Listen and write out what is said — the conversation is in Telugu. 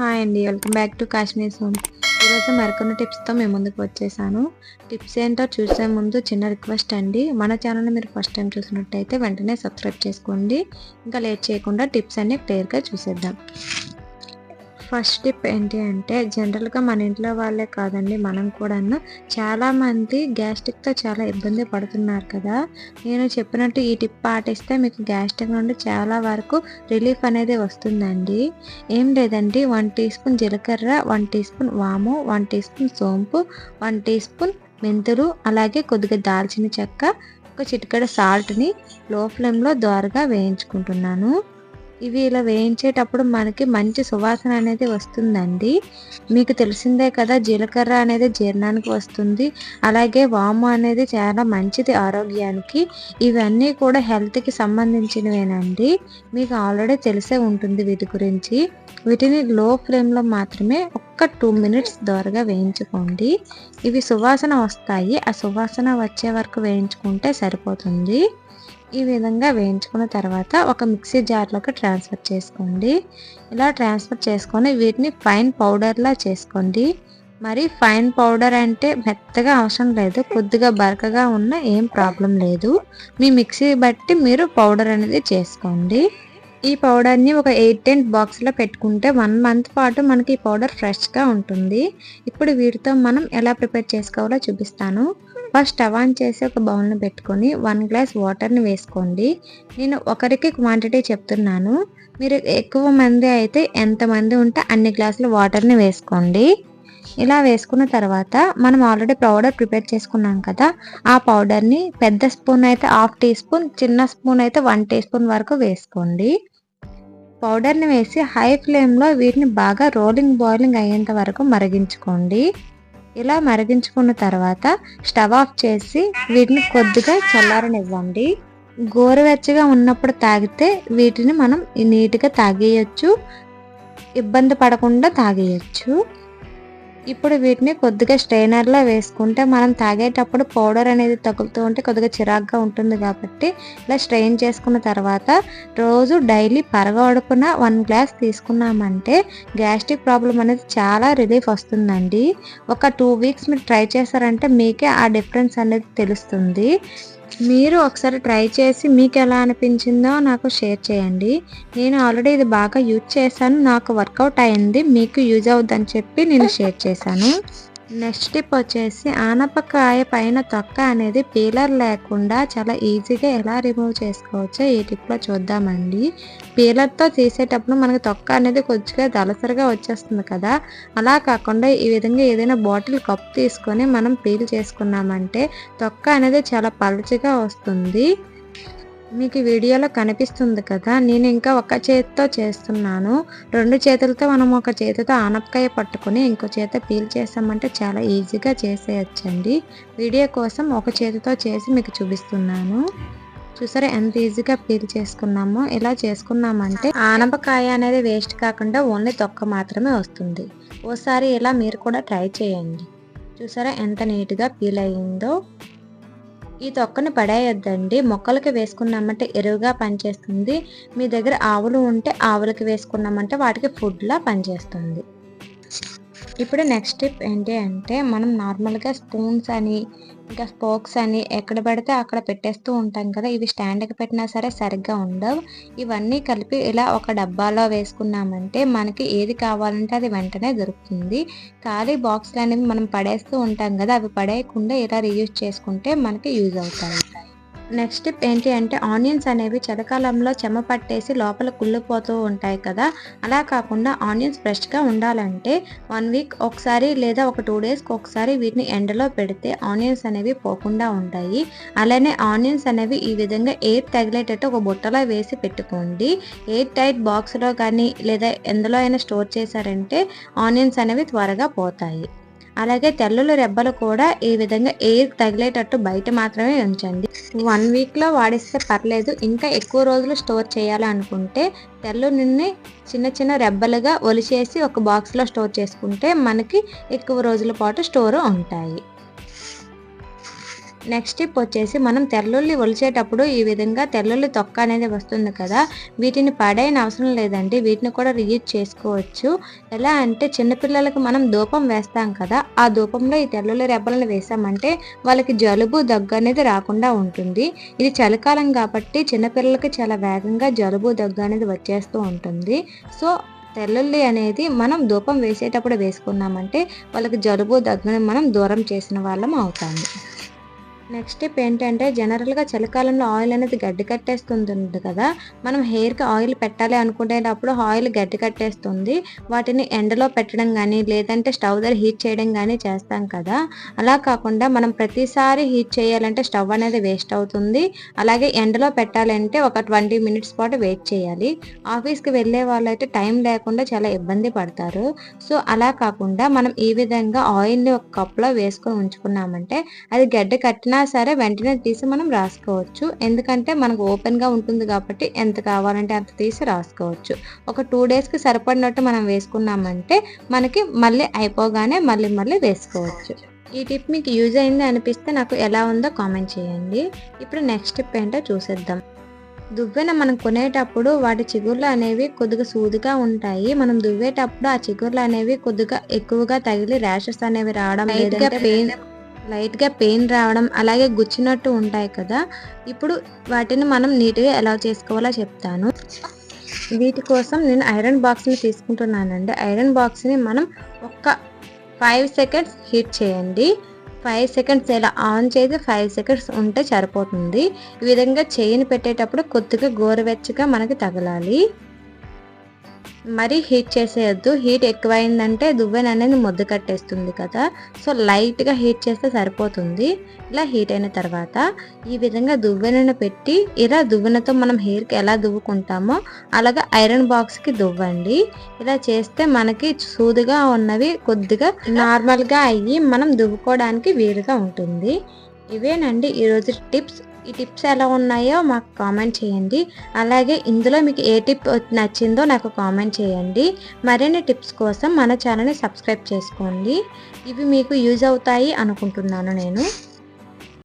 హాయ్ అండి. వెల్కమ్ బ్యాక్ టు కాశ్మీర్ సోమ్ ఈరోజు మరికొన్ని టిప్స్తో మేము ముందుకు వచ్చేసాను. టిప్స్ ఏంటో చూసే ముందు చిన్న రిక్వెస్ట్ అండి. మన ఛానల్ని మీరు ఫస్ట్ టైం చూసినట్టయితే వెంటనే సబ్స్క్రైబ్ చేసుకోండి. ఇంకా లేట్ చేయకుండా టిప్స్ అన్ని క్లియర్గా చూసేద్దాం. ఫస్ట్ టిప్ ఏంటి అంటే జనరల్గా మన ఇంట్లో వాళ్ళే కాదండి మనం కూడా చాలామంది గ్యాస్ట్రిక్తో చాలా ఇబ్బంది పడుతున్నారు కదా. నేను చెప్పినట్టు ఈ టిప్ పాటిస్తే మీకు గ్యాస్ట్రిక్ నుండి చాలా వరకు రిలీఫ్ అనేది వస్తుందండి. ఏం లేదండి వన్ టీ స్పూన్ జీలకర్ర వన్ టీ స్పూన్ వాము వన్ టీ స్పూన్ సోంపు వన్ టీ స్పూన్ మెంతులు అలాగే కొద్దిగా దాల్చిన చెక్క ఒక చిటికడ సాల్ట్ని లో ఫ్లేమ్లో ద్వారగా వేయించుకుంటున్నాను. ఇవి ఇలా వేయించేటప్పుడు మనకి మంచి సువాసన అనేది వస్తుందండి. మీకు తెలిసిందే కదా జీలకర్ర అనేది జీర్ణానికి వస్తుంది. అలాగే వాము అనేది చాలా మంచిది ఆరోగ్యానికి. ఇవన్నీ కూడా హెల్త్కి సంబంధించినవేనండి. మీకు ఆల్రెడీ తెలిసే ఉంటుంది వీటి గురించి. వీటిని లో ఫ్లేమ్లో మాత్రమే ఒక్క టూ మినిట్స్ దోరగా వేయించుకోండి. ఇవి సువాసన వస్తాయి. ఆ సువాసన వచ్చే వరకు వేయించుకుంటే సరిపోతుంది. ఈ విధంగా వేయించుకున్న తర్వాత ఒక మిక్సీ జార్లోకి ట్రాన్స్ఫర్ చేసుకోండి. ఇలా ట్రాన్స్ఫర్ చేసుకొని వీటిని ఫైన్ పౌడర్లా చేసుకోండి. మరి ఫైన్ పౌడర్ అంటే మెత్తగా అవసరం లేదు కొద్దిగా బరకగా ఉన్న ఏం ప్రాబ్లం లేదు. మీ మిక్సీ బట్టి మీరు పౌడర్ అనేది చేసుకోండి. ఈ పౌడర్ని ఒక ఎయిట్ టెన్ బాక్స్లో పెట్టుకుంటే వన్ మంత్ పాటు మనకి ఈ పౌడర్ ఫ్రెష్గా ఉంటుంది. ఇప్పుడు వీటితో మనం ఎలా ప్రిపేర్ చేసుకోవాలో చూపిస్తాను. ఫస్ట్ స్టవ్ ఆన్ చేసి ఒక బౌల్ని పెట్టుకొని వన్ గ్లాస్ వాటర్ని వేసుకోండి. నేను ఒకరికి క్వాంటిటీ చెప్తున్నాను. మీరు ఎక్కువ మంది అయితే ఎంతమంది ఉంటే అన్ని గ్లాసులు వాటర్ని వేసుకోండి. ఇలా వేసుకున్న తర్వాత మనం ఆల్రెడీ పౌడర్ ప్రిపేర్ చేసుకున్నాం కదా ఆ పౌడర్ని పెద్ద స్పూన్ అయితే హాఫ్ టీ స్పూన్ చిన్న స్పూన్ అయితే వన్ టీ స్పూన్ వరకు వేసుకోండి. పౌడర్ని వేసి హై ఫ్లేమ్లో వీటిని బాగా రోలింగ్ బాయిలింగ్ అయ్యేంత వరకు మరిగించుకోండి. ఇలా మరిగించుకున్న తర్వాత స్టవ్ ఆఫ్ చేసి వీటిని కొద్దిగా చల్లారనివ్వండి. గోరువెచ్చగా ఉన్నప్పుడు తాగితే వీటిని మనం నీట్గా తాగేయచ్చు. ఇబ్బంది పడకుండా తాగేయచ్చు. ఇప్పుడు వీటిని కొద్దిగా స్ట్రైనర్లో వేసుకుంటే మనం తాగేటప్పుడు పౌడర్ అనేది తగులుతూ ఉంటే కొద్దిగా చిరాగ్గా ఉంటుంది కాబట్టి ఇలా స్ట్రెయిన్ చేసుకున్న తర్వాత రోజు డైలీ పరగడుపున వన్ గ్లాస్ తీసుకున్నామంటే గ్యాస్ట్రిక్ ప్రాబ్లం అనేది చాలా రిలీఫ్ వస్తుందండి. ఒక టూ వీక్స్ మీరు ట్రై చేశారంటే మీకే ఆ డిఫరెన్స్ అనేది తెలుస్తుంది. మీరు ఒకసారి ట్రై చేసి మీకు ఎలా అనిపించిందో నాకు షేర్ చేయండి. నేను ఆల్రెడీ ఇది బాగా యూజ్ చేశాను. నాకు వర్కౌట్ అయింది. మీకు యూజ్ అవుద్దని చెప్పి నేను షేర్ చేశాను. నెక్స్ట్ టిప్ వచ్చేసి ఆనపకాయ పైన తొక్క అనేది పీలర్ లేకుండా చాలా ఈజీగా ఎలా రిమూవ్ చేసుకోవచ్చో ఈ టిప్లో చూద్దామండి. పీలర్తో తీసేటప్పుడు మనకి తొక్క అనేది కొద్దిగా దలసరిగా వచ్చేస్తుంది కదా. అలా కాకుండా ఈ విధంగా ఏదైనా బాటిల్ కప్ తీసుకొని మనం పీల్ చేసుకున్నామంటే తొక్క అనేది చాలా పలుచగా వస్తుంది. మీకు వీడియోలో కనిపిస్తుంది కదా నేను ఇంకా ఒక చేతితో చేస్తున్నాను. రెండు చేతులతో మనం ఒక చేతితో ఆనపకాయ పట్టుకొని ఇంకో చేత పీల్ చేసామంటే చాలా ఈజీగా చేసేయచ్చండి. వీడియో కోసం ఒక చేతితో చేసి మీకు చూపిస్తున్నాను. చూసారా ఎంత ఈజీగా పీల్ చేసుకున్నామో ఇలా చేసుకున్నామంటే ఆనపకాయ అనేది వేస్ట్ కాకుండా ఓన్లీ తొక్క మాత్రమే వస్తుంది. ఓసారి ఇలా మీరు కూడా ట్రై చేయండి. చూసారా ఎంత నీట్గా పీల్ అయ్యిందో ఈ తొక్కని పడేయొద్దండి. మొక్కలకి వేసుకున్నామంటే ఎరువుగా పనిచేస్తుంది. మీ దగ్గర ఆవులు ఉంటే ఆవులకి వేసుకున్నామంటే వాటికి ఫుడ్లా పనిచేస్తుంది. ఇప్పుడు నెక్స్ట్ టిప్ ఏంటి అంటే మనం నార్మల్గా స్పూన్స్ అని ఇంకా స్పోక్స్ అని ఎక్కడ పడితే అక్కడ పెట్టేస్తూ ఉంటాం కదా. ఇవి స్టాండ్కి పెట్టినా సరే సరిగ్గా ఉండవు. ఇవన్నీ కలిపి ఇలా ఒక డబ్బాలో వేసుకున్నామంటే మనకి ఏది కావాలంటే అది వెంటనే దొరుకుతుంది. ఖాళీ బాక్స్లు అనేవి మనం పడేస్తూ ఉంటాం కదా అవి పడేయకుండా ఇలా రీయూజ్ చేసుకుంటే మనకి యూజ్ అవుతాయి. నెక్స్ట్ టిప్ ఏంటి అంటే ఆనియన్స్ అనేవి చలికాలంలో చెమ పట్టేసి లోపల కుళ్ళిపోతూ ఉంటాయి కదా. అలా కాకుండా ఆనియన్స్ ఫ్రెష్గా ఉండాలంటే వన్ వీక్ ఒకసారి లేదా ఒక టూ డేస్కి ఒకసారి వీటిని ఎండలో పెడితే ఆనియన్స్ అనేవి పోకుండా ఉంటాయి. అలానే ఆనియన్స్ అనేవి ఈ విధంగా ఎయిర్ తగిలేటట్టు ఒక బుట్టలో వేసి పెట్టుకోండి. ఎయిర్ టైట్ బాక్స్లో కానీ లేదా ఎందులో అయినా స్టోర్ చేశారంటే ఆనియన్స్ అనేవి త్వరగా పోతాయి. అలాగే తెల్లుల రెబ్బలు కూడా ఈ విధంగా ఎయిర్ తగిలేటట్టు బయట మాత్రమే ఉంచండి. వన్ వీక్లో వాడిస్తే పర్లేదు. ఇంకా ఎక్కువ రోజులు స్టోర్ చేయాలనుకుంటే తెల్లుని చిన్న చిన్న రెబ్బలుగా ఒలిచేసి ఒక బాక్స్లో స్టోర్ చేసుకుంటే మనకి ఎక్కువ రోజుల పాటు స్టోర్ ఉంటాయి. నెక్స్ట్ టిప్ వచ్చేసి మనం తెల్లుల్లి ఒలిచేటప్పుడు ఈ విధంగా తెల్లుల్లి తొక్క అనేది వస్తుంది కదా వీటిని పడైన అవసరం లేదండి. వీటిని కూడా రియూజ్ చేసుకోవచ్చు. ఎలా అంటే చిన్నపిల్లలకు మనం ధూపం వేస్తాం కదా ఆ ధూపంలో ఈ తెల్లుల్లి రెబ్బలను వేసామంటే వాళ్ళకి జలుబు దగ్గు అనేది రాకుండా ఉంటుంది. ఇది చలికాలం కాబట్టి చిన్నపిల్లలకి చాలా వేగంగా జలుబు దగ్గు అనేది వచ్చేస్తూ ఉంటుంది. సో తెల్లుల్లి అనేది మనం ధూపం వేసేటప్పుడు వేసుకున్నామంటే వాళ్ళకి జలుబు దగ్గుని మనం దూరం చేసిన వాళ్ళం అవుతాము. నెక్స్ట్ టిప్ ఏంటంటే జనరల్గా చలికాలంలో ఆయిల్ అనేది గడ్డి కట్టేస్తుంది కదా. మనం హెయిర్కి ఆయిల్ పెట్టాలి అనుకునేటప్పుడు ఆయిల్ గడ్డి కట్టేస్తుంది. వాటిని ఎండలో పెట్టడం కానీ లేదంటే స్టవ్ దగ్గర హీట్ చేయడం కానీ చేస్తాం కదా. అలా కాకుండా మనం ప్రతిసారి హీట్ చేయాలంటే స్టవ్ అనేది వేస్ట్ అవుతుంది. అలాగే ఎండలో పెట్టాలంటే ఒక ట్వంటీ మినిట్స్ పాటు వెయిట్ చేయాలి. ఆఫీస్కి వెళ్ళే వాళ్ళైతే టైం లేకుండా చాలా ఇబ్బంది పడతారు. సో అలా కాకుండా మనం ఈ విధంగా ఆయిల్ని ఒక కప్లో వేసుకొని ఉంచుకున్నామంటే అది గడ్డ కట్టినా సరే వెంటనే తీసి మనం రాసుకోవచ్చు. ఎందుకంటే మనకు ఓపెన్గా ఉంటుంది కాబట్టి ఎంత కావాలంటే అంత తీసి రాసుకోవచ్చు. ఒక టూ డేస్కి సరిపడినట్టు మనం వేసుకున్నామంటే మనకి మళ్ళీ అయిపోగానే మళ్ళీ మళ్ళీ వేసుకోవచ్చు. ఈ టిప్ మీకు యూజ్ అయింది అనిపిస్తే నాకు ఎలా ఉందో కామెంట్ చేయండి. ఇప్పుడు నెక్స్ట్ టిప్ ఏంటో చూసేద్దాం. దువ్వెన మనం కొనేటప్పుడు వాటి చిగుర్లు అనేవి కొద్దిగా సూదిగా ఉంటాయి. మనం దువ్వేటప్పుడు ఆ చిగుర్లు అనేవి కొద్దిగా ఎక్కువగా తగిలి ర్యాషెస్ అనేవి రావడం లేదంటే పెయిన్ లైట్గా పెయిన్ రావడం అలాగే గుచ్చినట్టు ఉంటాయి కదా ఇప్పుడు వాటిని మనం నీట్గా ఎలా చేసుకోవాలో చెప్తాను. వీటి కోసం నేను ఐరన్ బాక్స్ని తీసుకుంటున్నానండి. ఐరన్ బాక్స్ని మనం ఒక్క ఫైవ్ సెకండ్స్ హీట్ చేయండి. ఫైవ్ సెకండ్స్ ఇలా ఆన్ చేసి ఫైవ్ సెకండ్స్ ఉంటే సరిపోతుంది. ఈ విధంగా చేయిని పెట్టేటప్పుడు కొద్దిగా గోరువెచ్చగా మనకి తగలాలి. మరీ హీట్ చేసేయద్దు. హీట్ ఎక్కువైందంటే దువ్వెన అనేది ముద్ద కట్టేస్తుంది కదా. సో లైట్గా హీట్ చేస్తే సరిపోతుంది. ఇలా హీట్ అయిన తర్వాత ఈ విధంగా దువ్వెనను పెట్టి ఇలా దువ్వెనతో మనం హెయిర్కి ఎలా దువ్వుకుంటామో అలాగే ఐరన్ బాక్స్కి దువ్వండి. ఇలా చేస్తే మనకి సూదిగా ఉన్నవి కొద్దిగా నార్మల్గా అయ్యి మనం దువ్వుకోవడానికి వీలుగా ఉంటుంది. ఇవేనండి ఈరోజు టిప్స్. ఈ టిప్స్ ఎలా ఉన్నాయో మాకు కామెంట్ చేయండి. అలాగే ఇందులో మీకు ఏ టిప్ నచ్చిందో నాకు కామెంట్ చేయండి. మరిన్ని టిప్స్ కోసం మన ఛానల్ని సబ్స్క్రైబ్ చేసుకోండి. ఇవి మీకు యూజ్ అవుతాయి అనుకుంటున్నాను నేను.